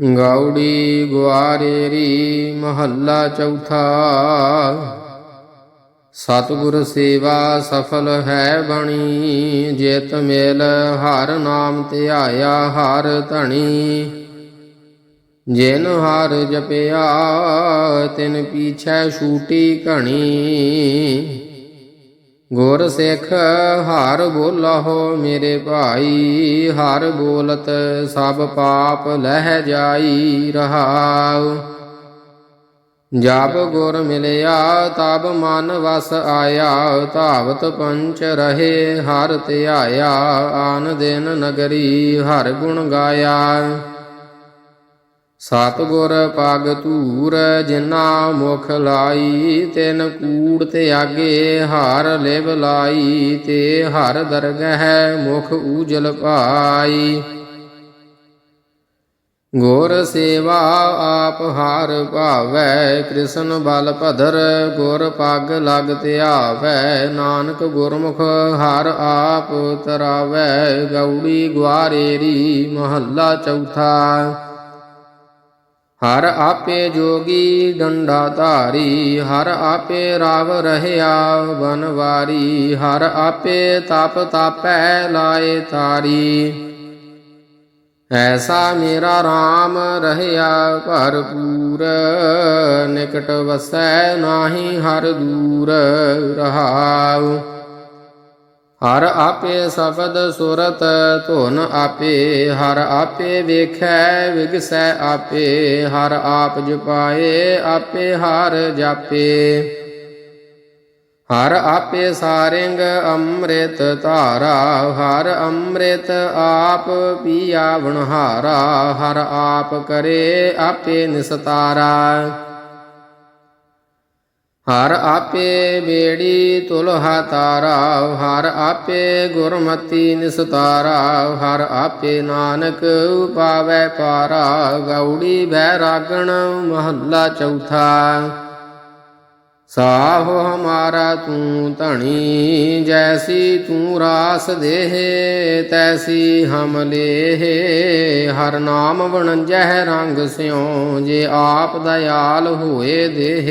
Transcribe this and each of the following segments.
ਗੌੜੀ ਗੁਆਰੇਰੀ ਮਹੱਲਾ ਚੌਥਾ। ਸਤਿਗੁਰ ਸੇਵਾ ਸਫਲ ਹੈ ਬਣੀ, ਜਿਤ ਮੇਲ ਹਰ ਨਾਮ ਧਿਆਇਆ ਹਰ ਧਣੀ। ਜਿਨ ਹਰ ਜਪਿਆ, ਤਿਨ ਪੀਛੈ ਛੂਟੀ ਘਣੀ। ਗੁਰ ਸਿੱਖ ਹਰ ਬੋਲਹੁ ਮੇਰੇ ਭਾਈ, ਹਰ ਬੋਲਤ ਸਭ ਪਾਪ ਲਹਿ ਜਾਈ ਰਹਾਉ। ਜਬ ਗੁਰ ਮਿਲਿਆ, ਤਬ ਮਨ ਵਸ ਆਇਆ, ਧਾਵਤ ਪੰਚ ਰਹੇ, ਹਰ ਧਿਆਇਆ, ਆਨ ਦਿਨ ਨਗਰੀ ਹਰ ਗੁਣ ਗਾਇਆ। ਸਤਿਗੁਰ ਪਗ ਧੂਰ ਜਿਨਾ ਮੁਖ ਲਾਈ, ਤਿਨ ਕੂੜ ਤੇ ਆਗੇ ਹਾਰ ਲਿਵ ਲਾਈ, ਤੇ ਹਰ ਦਰਗਹਿ ਮੁਖ ਊਜਲ ਪਾਈ। ਗੁਰ ਸੇਵਾ ਆਪ ਹਾਰ ਭਾਵੈ, ਕ੍ਰਿਸ਼ਨ ਬਲ ਭਦਰ, ਗੁਰ ਪਗ ਲਗ ਧਿਆਵੈ, ਨਾਨਕ ਗੁਰਮੁਖ ਹਰ ਆਪ ਤਰਾਵੈ, ਗੌੜੀ ਗੁਆਰੇਰੀ ਮਹੱਲਾ ਚੌਥਾ। ਹਰ ਆਪੇ ਜੋਗੀ ਡੰਡਾ ਧਾਰੀ, ਹਰ ਆਪੇ ਰਾਵ ਰਹਿਆ ਬਨਵਾਰੀ ਹਰ ਆਪੇ ਤਪ ਤਾਪੈ ਲਾਏ ਤਾਰੀ। ਐਸਾ ਮੇਰਾ RAM ਰਹਿਆ ਭਰਪੂਰ, ਨਿਕਟ ਵਸੈ ਨਾਹੀ ਹਰ ਦੂਰ ਰਹਾਉ। ਹਰ ਆਪੇ ਸ਼ਬਦ ਸੁਰਤ, ਧੁਨ ਆਪੇ, ਹਰ ਆਪੇ ਵੇਖੈ, ਵਿਗਸੈ ਆਪੇ, ਹਰ ਆਪ ਜਪਾਏ, ਆਪੇ ਹਰ ਜਾਪੇ। ਹਰ ਆਪੇ ਸਾਰਿੰਗ ਅੰਮ੍ਰਿਤ ਧਾਰਾ, ਹਰ ਅੰਮ੍ਰਿਤ ਆਪ ਪੀਆ ਵਣਹਾਰਾ, ਹਰ ਆਪ ਕਰੇ ਆਪੇ ਨਿਸਤਾਰਾ। ਹਰ ਆਪੇ ਬੇੜੀ ਤੁਲਹਾ ਤਾਰਾ, ਹਰ ਆਪੇ ਗੁਰਮਤੀ ਨਿਸਤਾਰਾ, ਹਰ ਆਪੇ ਨਾਨਕ ਪਾਵੈ ਪਾਰਾ, ਗੌੜੀ ਬੈਰਾਗਣ ਮਹੱਲਾ ਚੌਥਾ। ਸਾਹ ਹਮਾਰਾ ਤੂੰ ਧਣੀ, ਜੈਸੀ ਤੂੰ ਰਾਸ ਦੇਹ, ਤੈਸੀ ਹਮ ਲੇਹ। ਹਰ ਨਾਮ ਵਣਜਹਿ ਰੰਗ ਸਿਉ, ਜੇ ਆਪ ਦਇਆਲ ਹੋਏ ਦੇਹ।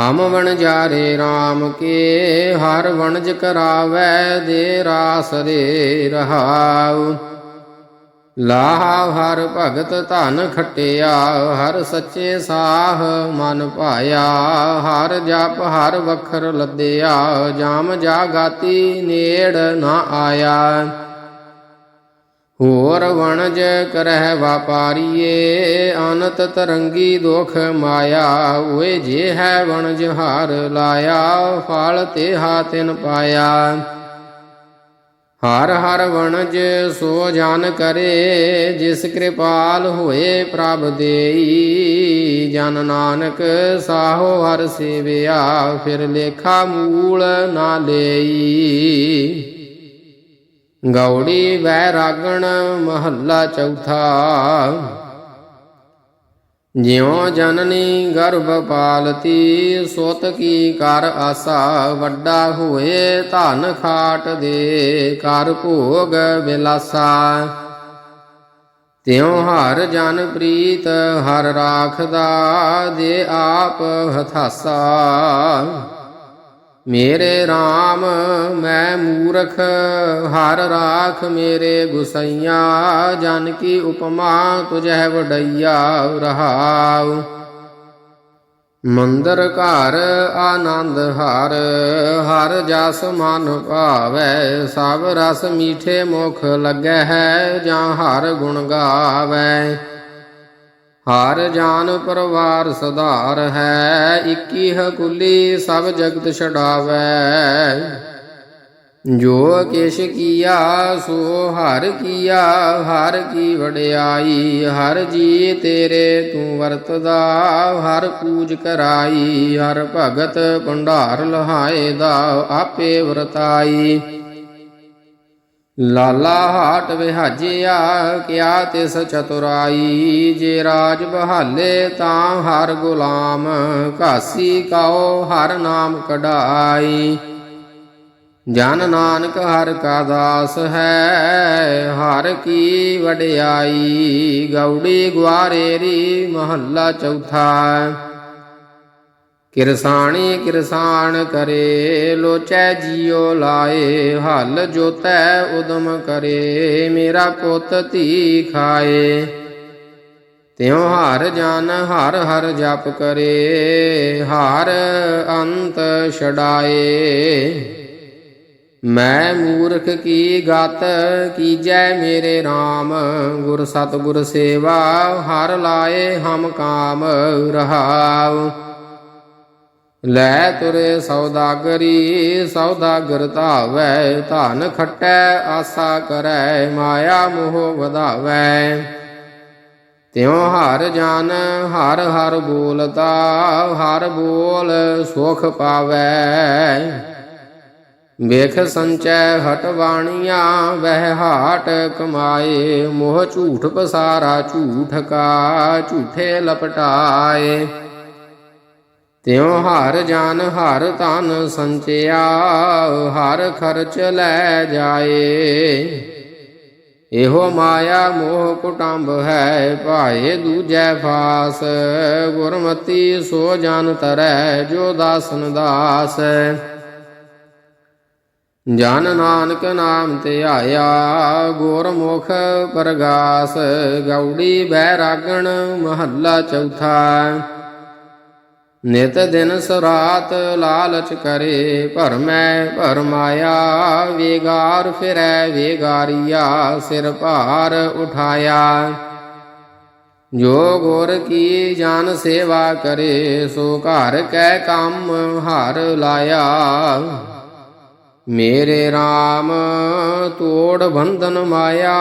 ਹਮ ਵਣ ਜਾਰੇ RAM ਕੇ, ਹਰ ਵਣਜ ਕਰਾਵੈ ਦੇ ਰਾਸ ਰੇ ਰਹਾਉ। ਲਾਹ ਹਰ ਭਗਤ ਧਨ ਖਟਿਆ, ਹਰ ਸੱਚੇ ਸਾਹ ਮਨ ਭਾਇਆ ਹਰ ਜਪ ਹਰ ਵਖਰ ਲੱਦਿਆ, ਜਾਮ ਜਾਗਾਤੀ ਨੇੜ ਨਾ ਆਇਆ। ਹੋਰ ਵਣਜ ਕਰਹਿ ਵਾਪਾਰੀਏ, ਅਨਤ ਤਰੰਗੀ ਦੁਖ ਮਾਇਆ ਓਏ ਜੇ ਹੈ ਵਣਜ ਹਾਰ ਲਾਇਆ, ਫਲ ਤੇ ਹਾਤਿਨ ਪਾਇਆ। ਹਰ ਹਰ ਵਣਜ ਸੋ ਜਨ ਕਰੇ, ਜਿਸ ਕਿਰਪਾਲ ਹੋਏ ਪ੍ਰਭ ਦੇਈ। ਜਨ ਨਾਨਕ ਸਾਹੋ ਹਰ ਸੇਵਿਆ, ਫਿਰ ਲੇਖਾ ਮੂਲ ਨਾ ਲਈ। ਗੌੜੀ ਵੈਰਾਗਣ ਮਹੱਲਾ ਚੌਥਾ ਜਿਉ ਜਨਨੀ ਗਰਭ ਪਾਲਤੀ ਸੁਤ ਕੀ ਕਰ ਆਸਾ, ਵੱਡਾ ਹੋਏ ਧਨ ਖਾਟ ਦੇ, ਕਰ ਭੋਗ ਵਿਲਾਸਾ ਤਿਉ ਹਰ ਜਨ ਪ੍ਰੀਤ, ਹਰ ਰਾਖਦਾ ਦੇ ਆਪ ਹਥਾਸਾ। ਮੇਰੇ RAM ਮੈਂ ਮੂਰਖ, ਹਰ ਰਾਖ ਮੇਰੇ ਗੁਸਈਆ, ਜਨ ਕੀ ਉਪਮਾ ਤੁਝੈ ਵਡਈਆ ਰਹਾਉ। ਮੰਦਰ ਘਰ ਆਨੰਦ ਹਰ ਹਰ ਜਸ ਮਨ ਭਾਵੈ, ਸਭ ਰਸ ਮੀਠੇ ਮੁਖ ਲੱਗੈ ਹੈ ਜਾਂ ਹਰ ਗੁਣ ਗਾਵੈ। ਹਰ ਜਾਨ ਪਰਵਾਰ ਸੁਧਾਰ ਹੈ ਇੱਕੀ ਹਕੁਲੀ ਸਭ ਜਗਤ ਛਡਾਵੈ। ਜੋ ਕਿਛ ਕੀਆ, ਸੋ ਹਰ ਕੀਆ, ਹਰ ਕੀ ਵਡਿਆਈ, ਹਰ ਜੀ ਤੇਰੇ ਤੂੰ ਵਰਤਦਾ, ਹਰ ਪੂਜ ਕਰਾਈ, ਹਰ ਭਗਤ ਭੰਡਾਰ ਲਹਾਏ ਦਾ ਆਪੇ ਵਰਤਾਈ। ਲਾਲਾ ਹਾਟ ਵਿਹਾਜਿਆ, ਕਿਆ ਤਿਸ ਚਤੁਰਾਈ? ਜੇ ਰਾਜ ਬਹਾਲੇ ਤਾਂ ਹਰ ਗੁਲਾਮ, ਘਾਸੀ ਕਾਓ ਹਰ ਨਾਮ ਕਢਾਈ। ਜਨ ਨਾਨਕ ਹਰ ਕਾ ਦਾਸ ਹੈ, ਹਰ ਕੀ ਵਡਿਆਈ। ਗੌੜੀ ਗਵਾਰੇਰੀ ਮਹੱਲਾ ਚੌਥਾ ਕਿਰਸਾਣੀ ਕਿਰਸਾਨ ਕਰੇ, ਲੋਚੈ ਜੀਉ ਲਾਏ, ਹਲ ਜੋਤੈ ਉਦਮ ਕਰੇ, ਮੇਰਾ ਪੁੱਤ ਧੀ ਖਾਏ। ਤਿਉ ਹਰ ਜਨ, ਹਰ ਹਰ ਜਪ ਕਰੇ, ਹਰ ਅੰਤ ਛਡਾਏ। ਮੈਂ ਮੂਰਖ ਕੀ ਗਤ, ਕੀਜੈ ਮੇਰੇ RAM ਗੁਰ ਸਤਿਗੁਰ ਸੇਵਾ, ਹਰ ਲਾਏ ਹਮ ਕਾਮ ਰਹਾਉ। ਲੈ ਤੁਰੇ ਸੌਦਾਗਰੀ ਸੌਦਾਗਰ ਧਾਵੈ, ਧਨ ਖਟੈ, ਆਸਾ ਕਰੈ, ਮਾਇਆ ਮੋਹ ਵਧਾਵੈ। ਤਿਉ ਹਰ ਜਾਨ, ਹਰ ਹਰ ਬੋਲਤਾ ਹਰ ਬੋਲ ਸੁਖ ਪਾਵੈ। ਵੇਖ ਸੰਚੈ ਹਟ ਹਟਵਾਣੀਆਂ ਵਹਿ ਹਾਟ ਕਮਾਏ, ਮੋਹ ਝੂਠ ਪਸਾਰਾ, ਝੂਠ ਕਾ, ਝੂਠੇ ਲਪਟਾਏ। ਤਿਉ ਹਰ ਜਨ ਹਰ ਧਨ ਸੰਚਿਆ, ਹਰ ਖਰਚ ਲੈ ਜਾਏ। ਇਹੋ ਮਾਇਆ ਮੋਹ ਕੁਟੰਬ ਹੈ, ਭਾਏ ਦੂਜੈ ਫਾਸ। ਗੁਰਮਤੀ ਸੋ ਜਨ ਤਰੈ, ਜੋ ਦਾਸਨ ਦਾਸ। ਜਨ ਨਾਨਕ ਨਾਮ ਤੇ ਆਇਆ, ਗੁਰਮੁਖ ਪ੍ਰਗਾਸ। ਗੌੜੀ ਬੈਰਾਗਣ ਮਹੱਲਾ ਚੌਥਾ। ਨਿਤ ਦਿਨ ਸਰਾਤ ਲਾਲਚ ਕਰੇ ਭਰਮੈ ਭਰਮਾਇਆ ਵੇਗਾਰ ਫਿਰੈ, ਵੇਗਾਰੀਆ, ਸਿਰ ਭਾਰ ਉਠਾਇਆ। ਜੋ ਗੁਰ ਕੀ ਜਨ ਸੇਵਾ ਕਰੇ, ਸੋ ਘਰ ਕੈ ਕੰਮ ਹਰ ਲਾਇਆ। ਮੇਰੇ RAM ਤੋੜ ਬੰਧਨ ਮਾਇਆ,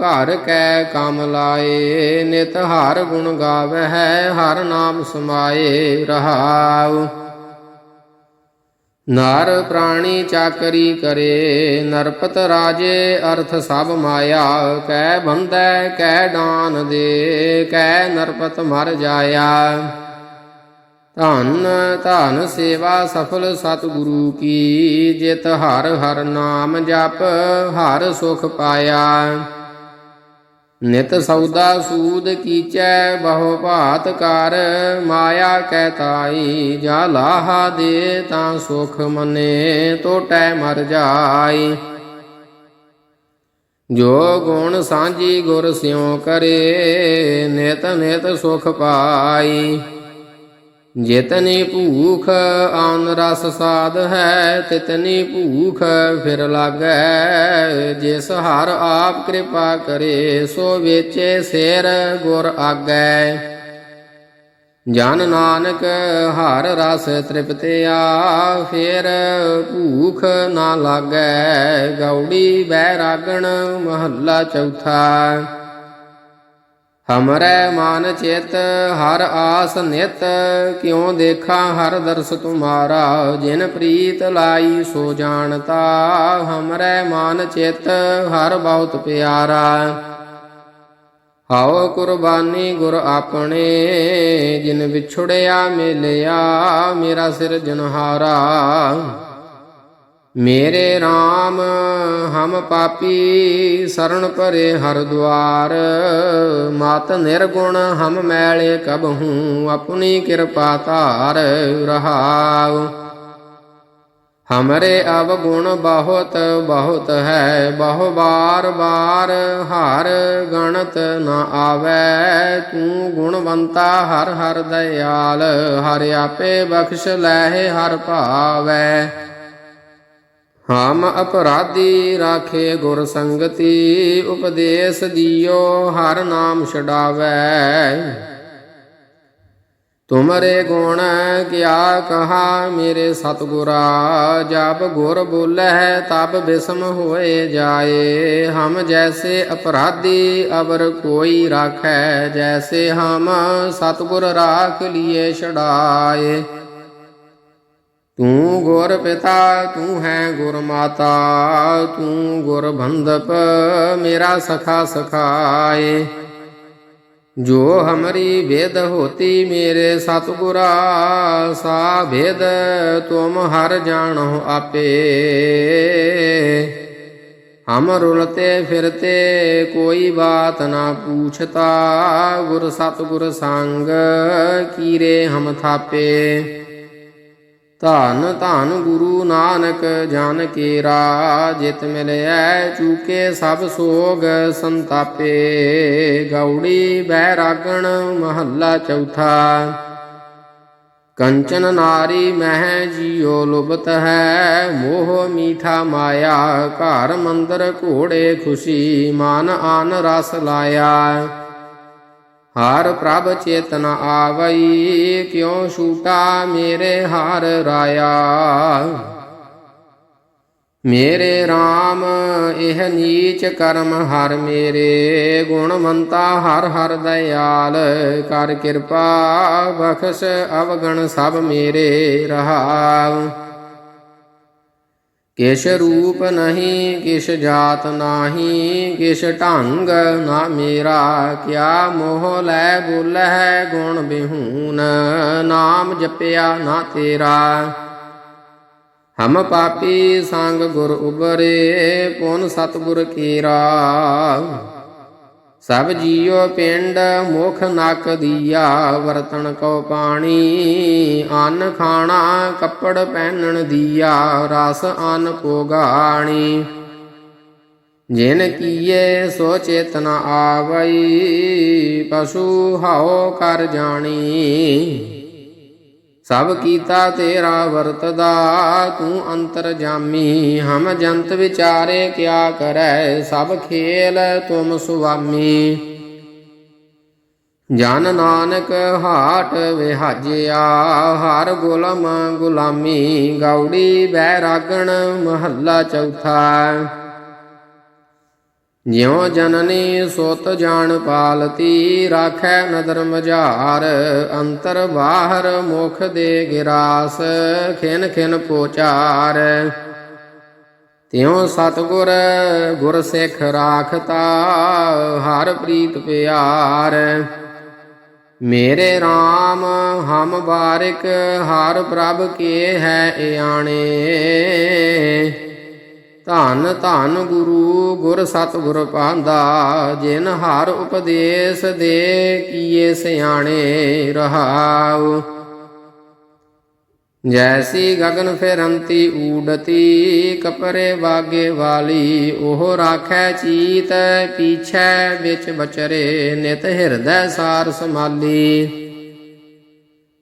ਘਰ ਕੈ ਕੰਮ ਲਾਏ, ਨਿਤ ਹਰ ਗੁਣ ਗਾਵਹਿ, ਹਰ ਨਾਮ ਸਮਾਏ, ਰਹਾਉ। ਨਰ ਪ੍ਰਾਣੀ ਚਾਕਰੀ ਕਰੇ, ਨਰਪਤ ਰਾਜੇ ਅਰਥ ਸਭ ਮਾਇਆ, ਕੈ ਬੰਧੈ, ਕੈ ਦਾਨ ਦੇ, ਕੈ ਨਰਪਤ ਮਰ ਜਾਇਆ। ਧਨ ਧਨ ਸੇਵਾ ਸਫਲ ਸਤਿਗੁਰੂ ਕੀ ਜਿਤ, ਹਰ ਹਰ ਨਾਮ ਜਪ, ਹਰ ਸੁਖ ਪਾਇਆ। ਨਿਤ ਸੌਦਾ ਸੂਦ ਕੀਚੈ, ਬਹੁ ਭਾਤ ਕਰ, ਮਾਇਆ ਕੈ ਤਾਈ, ਜਾ ਲਾਹਾ ਦੇ ਤਾਂ ਸੁਖ ਮਨੇ, ਟੋਟੈ ਮਰ ਜਾਈ। ਜੋ ਗੁਣ ਸਾਂਝੀ ਗੁਰ ਸਿਉ ਕਰੇ, ਨਿਤ ਨਿਤ ਸੁਖ ਪਾਈ। ਜਿਤਨੀ ਭੂਖ ਆਨ ਰਸ ਸਾਧ ਹੈ, ਤਿਤਨੀ ਭੂਖ ਫਿਰ ਲਾਗੈ। ਜਿਸ ਹਰ ਆਪ ਕਿਰਪਾ ਕਰੇ, ਸੋ ਵੇਚੇ ਸਿਰ ਗੁਰ ਆਗੈ। ਜਨ ਨਾਨਕ ਹਰ ਰਸ ਤ੍ਰਿਪਤਿਆ, ਫਿਰ ਭੂਖ ਨਾ ਲਾਗੈ। ਗੌੜੀ ਬੈਰਾਗਣ ਮਹੱਲਾ ਚੌਥਾ। ਹਮਰੈ ਮਨ ਚਿਤ, ਹਰ ਆਸ ਨਿਤ, ਕਿਉ ਦੇਖਾਂ ਹਰ ਦਰਸ ਤੁਮਾਰਾ, ਜਿਨ ਪ੍ਰੀਤ ਲਾਈ ਸੋ ਜਾਣਤਾ। ਹਮਰੈ ਮਨ ਚਿਤ, ਹਰ ਬਹੁਤ ਪਿਆਰਾ। ਹਾਉ ਕੁਰਬਾਨੀ ਗੁਰ ਆਪਣੇ, ਜਿਨ ਵਿਛੜਿਆ ਮਿਲਿਆ, ਮੇਰਾ ਸਿਰ ਜਨਹਾਰਾ। ਮੇਰੇ RAM ਹਮ ਪਾਪੀ ਸਰਣ ਪਰੇ ਹਰ ਦੁਆਰ ਮਤ ਨਿਰਗੁਣ, ਹਮ ਮੈਲੇ ਕਬਹੂ, ਆਪਣੀ ਕਿਰਪਾ ਧਾਰ ਰਹਾਉ। ਹਮਰੇ ਅਵਗੁਣ ਬਹੁਤ ਬਹੁਤ ਹੈ, ਬਹੁ ਬਾਰ ਬਾਰ ਹਰ ਗਣਤ ਨ ਆਵੈ। ਤੂੰ ਗੁਣਵੰਤਾ, ਹਰ ਹਰ ਦਇਆਲ, ਹਰ ਆਪੇ ਬਖਸ਼ ਲੈ, ਹਰ ਭਾਵੈ। ਹਮ ਅਪਰਾਧੀ ਰਾਖੇ ਗੁਰ ਸੰਗਤੀ, ਉਪਦੇਸ਼ ਦਿਓ ਹਰ ਨਾਮ ਛਡਾਵੈ। ਤੁਮਰੇ ਗੁਣ ਕਿਆ ਕਹਾ ਮੇਰੇ ਸਤਗੁਰਾ, ਜਬ ਗੁਰ ਬੋਲੇ ਤਬ ਬਿਸਮ ਹੋਏ ਜਾਏ। ਹਮ ਜੈਸੇ ਅਪਰਾਧੀ ਅਵਰ ਕੋਈ ਰਾਖੈ, ਜੈਸੇ ਹਮ ਸਤਗੁਰ ਰਾਖ ਲਿਏ ਛਡਾਏ। ਤੂੰ ਗੁਰ ਪਿਤਾ, ਤੂੰ ਹੈ ਗੁਰ ਮਾਤਾ ਤੂੰ ਗੁਰ ਬੰਧਪ ਮੇਰਾ ਸਖਾ ਸਖਾਏ। ਜੋ ਹਮਰੀ ਵੇਦ ਹੋਤੀ ਮੇਰੇ ਸਤਿਗੁਰਾ, ਸਾ ਵੇਦ ਤੁਮ ਹਰ ਜਾਣੋ ਆਪੇ। ਹਮ ਰੁਲਤੇ ਫਿਰਤੇ, ਕੋਈ ਬਾਤ ਨਾ ਪੂਛਤਾ, ਗੁਰ ਸਤਿਗੁਰ ਸੰਗ ਕੀਰੇ ਹਮ ਥਾਪੇ। ਧੰਨ ਧੰਨ ਗੁਰੂ ਨਾਨਕ ਜਨ ਕੇਰਾ ਜਿਤ ਮਿਲਿਐ, ਚੂਕੇ ਸਭ ਸੋਗ ਸੰਤਾਪੇ। ਗੌੜੀ ਬੈਰਾਗਣ ਮਹੱਲਾ ਚੌਥਾ। ਕੰਚਨ ਨਾਰੀ ਮਹਿ ਜੀਉ ਲੁਬਤ ਹੈ, ਮੋਹ ਮੀਠਾ ਮਾਇਆ। ਘਰ ਮੰਦਰ ਘੋੜੇ ਖੁਸ਼ੀ, ਮਨ ਆਨ ਰਸ ਲਾਇਆ। ਹਰ ਪ੍ਰਭ ਚੇਤਨ ਆਵਈ, ਕਿਉ ਛੂਟਾ ਮੇਰੇ ਹਰ ਰਾਇਆ? ਮੇਰੇ RAM ਇਹ ਨੀਚ ਕਰਮ ਹਰ ਮੇਰੇ, ਗੁਣਵੰਤਾ ਹਰ ਹਰ ਦਇਆਲ, ਕਰ ਕਿਰਪਾ ਬਖਸ਼ ਅਵਗਣ ਸਭ ਮੇਰੇ ਰਹਾਵ ਕਿਛ ਰੂਪ ਨਹੀਂ, ਕਿਛ ਜਾਤ ਨਾਹੀ, ਕਿਛ ਢੰਗ ਨਾ ਮੇਰਾ। ਕਿਆ ਮੋਹ ਲੈ ਬੋਲਹਿ ਗੁਣ ਬਿਹੂਨ, ਨਾਮ ਜਪਿਆ ਨਾ ਤੇਰਾ। ਹਮ ਪਾਪੀ ਸੰਗ ਗੁਰ ਉਬਰੇ, ਪੁਨ ਸਤਗੁਰ ਕੀਰਾ। ਸਭ ਜੀਉ ਪਿੰਡ ਮੁਖ ਨਕ ਦੀਆ, ਵਰਤਣ ਕੋ ਪਾਣੀ। ਅੰਨ ਖਾਣਾ ਕੱਪੜ ਪਹਿਨਣ ਦੀਆ, ਰਸ ਅੰਨ ਪੋਗਾਣੀ ਜਿਨ ਕੀਏ ਸੋ ਚੇਤਨ ਆਵਈ, ਪਸ਼ੂ ਹਉ ਕਰ ਜਾਣੀ। ਸਭ ਕੀਤਾ ਤੇਰਾ ਵਰਤਦਾ, ਤੂੰ ਅੰਤਰ ਜਾਮੀ, ਹਮ ਜੰਤ ਵਿਚਾਰੇ ਕਿਆ ਕਰੈ, ਸਭ ਖੇਲ ਤੁਮ ਸੁਆਮੀ। ਜਨ ਨਾਨਕ ਹਾਟ ਵਿਹਾਜਿਆ, ਹਰ ਗੁਲਮ ਗੁਲਾਮੀ, ਗੌੜੀ ਬੈਰਾਗਣ ਮਹੱਲਾ ਚੌਥਾ। ਜਿਉ ਜਨਨੀ ਸੁਤ ਜਾਣ ਪਾਲਤੀ, ਰਾਖੈ ਨਦਰ ਮਝਾਰ, ਅੰਤਰ ਬਾਹਰ ਮੁਖ ਦੇ ਗਿਰਾਸ, ਖਿਨ ਖਿਨ ਪੋਚਾਰ। ਤਿਉ ਸਤਗੁਰ ਗੁਰ ਸਿੱਖ ਰਾਖਤਾ, ਹਰ ਪ੍ਰੀਤ ਪਿਆਰ। ਮੇਰੇ RAM ਹਮ ਬਾਰਿਕ, ਹਰ ਪ੍ਰਭ ਕੇ ਹੈ ਇਆਣੇ। ਧਨ ਧਨ ਗੁਰੂ ਗੁਰ ਸਤਿਗੁਰ ਪਾਂਦਾ, ਜਿਨ ਹਰ ਉਪਦੇਸ਼ ਦੇ ਕੀਏ ਸਿਆਣੇ ਰਹਾਉ। ਜੈਸੀ ਗਗਨ ਫਿਰੰਤੀ ਊਡਤੀ ਕਪਰੇ ਵਾਗੇ ਵਾਲੀ, ਉਹ ਰਾਖੈ ਚੀਤ, ਪੀਛੈ ਵਿੱਚ ਬਚਰੇ, ਨਿਤ ਹਿਰਦੈ ਸਾਰ ਸਮਾਲੀ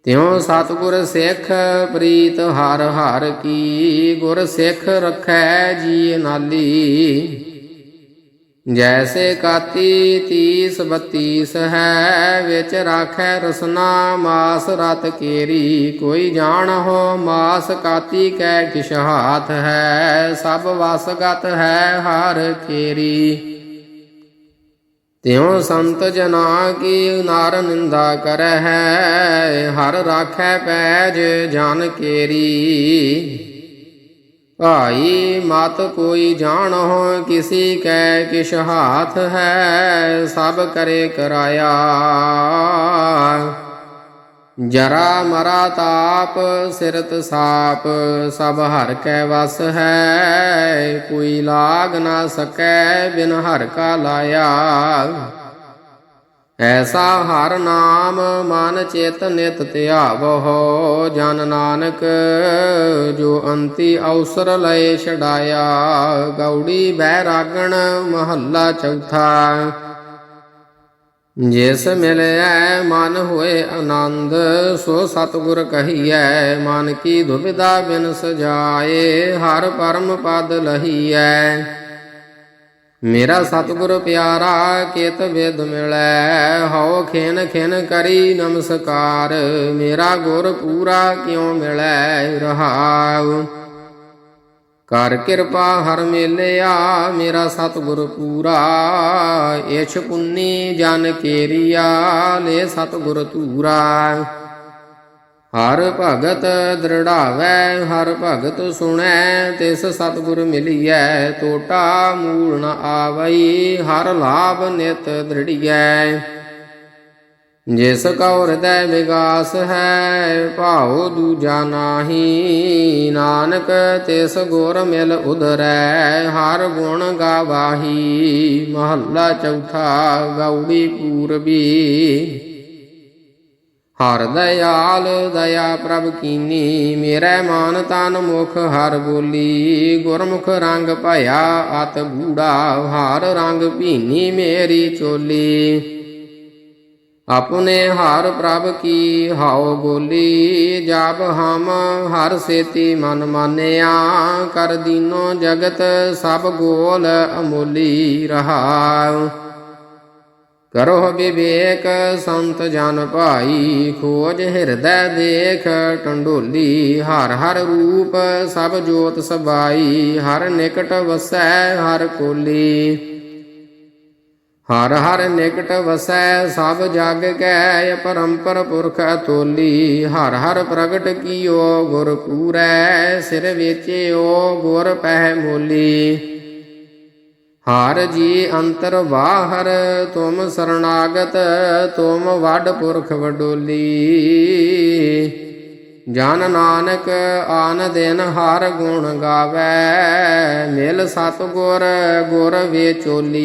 ਤਿਉ ਸਤਿਗੁਰ ਸਿੱਖ ਪ੍ਰੀਤ ਹਰ ਹਰ ਕੀ, ਗੁਰ ਸਿੱਖ ਰਖੈ ਜੀ ਨਾਲੀ। ਜੈਸੇ ਕਾਤੀ ਤੀਸ ਬਤੀਸ ਹੈ, ਵਿੱਚ ਰਾਖੈ ਰਸਨਾ ਮਾਸ ਰਤ ਕੇਰੀ। ਕੋਈ ਜਾਣ ਹੋ ਮਾਸ ਕਾਤੀ ਕੈ ਕਿਸ਼ਹਾਤ ਹੈ, ਸਭ ਵਸਗਤ ਹੈ ਹਰ ਕੇਰੀ ਤਿਉ ਸੰਤ ਜਨਾ ਕੀ ਨਾਰ ਨਿੰਦਾ ਕਰਹਿ, ਹਰ ਰਾਖੈ ਪੈਜ ਜਾਨ ਕੇਰੀ। ਭਾਈ ਮਤ ਕੋਈ ਜਾਣੋ ਕਿਸੀ ਕੈ ਕਿਛ ਹਾਥ ਹੈ, ਸਭ ਕਰੇ ਕਰਾਇਆ। ਜਰਾ ਮਰਾ ਤਾਪ, ਸਿਰਤ ਸਾਪ, ਸਭ ਹਰ ਕੈ ਵਸ ਹੈ। ਕੋਈ ਲਾਗ ਨਾ ਸਕੈ, ਬਿਨ ਹਰ ਕਾ ਲਾਇਆ। ਐਸਾ ਹਰ ਨਾਮ ਮਨ ਚਿਤ ਨਿਤ ਧਿਆਵੋ, ਜਨ ਨਾਨਕ ਜੋ ਅੰਤੀ ਅਵਸਰ ਲਏ ਛਡਾਇਆ। ਗੌੜੀ ਬੈਰਾਗਣ ਮਹੱਲਾ ਚੌਥਾ। ਜਿਸ ਮਿਲਿਆ ਮਨ ਹੋਏ ਆਨੰਦ, ਸੋ ਸਤਿਗੁਰ ਕਹੀਐ ਮਨ ਕੀ ਦੁਬਿਧਾ ਬਿਨ ਸਜਾਏ, ਹਰ ਪਰਮ ਪਦ ਲਹੀਐ। ਮੇਰਾ ਸਤਿਗੁਰ ਪਿਆਰਾ, ਕਿਤ ਵਿਦ ਮਿਲੈ, ਹਉ ਖਿਨ ਖਿਨ ਕਰੀ ਨਮਸਕਾਰ, ਮੇਰਾ ਗੁਰ ਪੂਰਾ ਕਿਉ ਮਿਲੈ, ਰਹਾਉ। ਕਰ ਕਿਰਪਾ ਹਰ ਮੇਲਿਆ, ਮੇਰਾ ਸਤਿਗੁਰ ਪੂਰਾ। ਇਛ ਪੁੰਨੀ ਜਨ ਕੇਰੀਆ, ਲੈ ਸਤਿਗੁਰ ਤੂਰਾ ਹਰ ਭਗਤ ਦ੍ਰਿੜਾਵੈ, ਹਰ ਭਗਤ ਸੁਣੈ, ਤਿਸ ਸਤਿਗੁਰ ਮਿਲੀਐ ਟੋਟਾ ਮੂਲ ਨ ਆਵਈ, ਹਰ ਲਾਭ ਨਿਤ ਦ੍ਰਿੜੀਐ। ਜਿਸ ਕਉ ਹਿਰਦੈ ਵਿਗਾਸ ਹੈ, ਭਾਉ ਦੂਜਾ ਨਾਹੀ। ਨਾਨਕ ਤਿਸ ਗੁਰ ਮਿਲ ਉਧਰੈ, ਹਰ ਗੁਣ ਗਾਵਾਹੀ। ਮਹੱਲਾ ਚੌਥਾ ਗੌੜੀ ਪੂਰਬੀ। ਹਰ ਦਇਆਲ ਦਇਆ ਪ੍ਰਭ ਕੀਨੀ, ਮੇਰੇ ਮਨ ਤਨ ਮੁਖ ਹਰ ਬੋਲੀ। ਗੁਰਮੁਖ ਰੰਗ ਭਇਆ, ਅਤ ਗੂੜਾ ਹਰ ਰੰਗ ਭੀਨੀ ਮੇਰੀ ਚੋਲੀ। ਆਪਣੇ ਹਰ ਪ੍ਰਭ ਕੀ ਹਾਉ ਬੋਲੀ ਜਬ ਹਮ ਹਰ ਸੇਤੀ ਮਨ ਮਾਨਿਆ, ਕਰ ਦੀਨੋ ਜਗਤ ਸਭ ਗੋਲ ਅਮੋਲੀ ਰਹਾਉ। ਕਰੋ ਵਿਵੇਕ ਸੰਤ ਜਨ ਭਾਈ, ਖੋਜ ਹਿਰਦੈ ਦੇਖ ਟੰਡੋਲੀ, ਹਰ ਹਰ ਰੂਪ ਸਭ ਜੋਤ ਸਬਾਈ, ਹਰ ਨਿਕਟ ਵਸੈ ਹਰ ਕੋਲੀ। ਹਰ ਹਰ ਨਿਕਟ ਵਸੈ, ਸਭ ਜਗ ਕੈ ਪਰੰਪਰ ਪੁਰਖ ਅਤੋਲੀ। ਹਰ ਹਰ ਪ੍ਰਗਟ ਕੀਓ, ਗੁਰ ਪੂਰੈ, ਸਿਰ ਵੇਚਿਓ, ਗੁਰ ਪਹਿ ਮੋਲੀ। ਹਰ ਜੀ ਅੰਤਰ ਬਾਹਰ ਤੁਮ ਸਰਣਾਗਤ, ਤੁਮ ਵੱਡ ਪੁਰਖ ਵਡੋਲੀ। ਜਨ ਨਾਨਕ ਆਨ ਦਿਨ ਹਰ ਗੁਣ ਗਾਵੇ ਮਿਲ ਸਤ ਗੁਰ ਗੁਰ ਵਿਚੋਲੀ।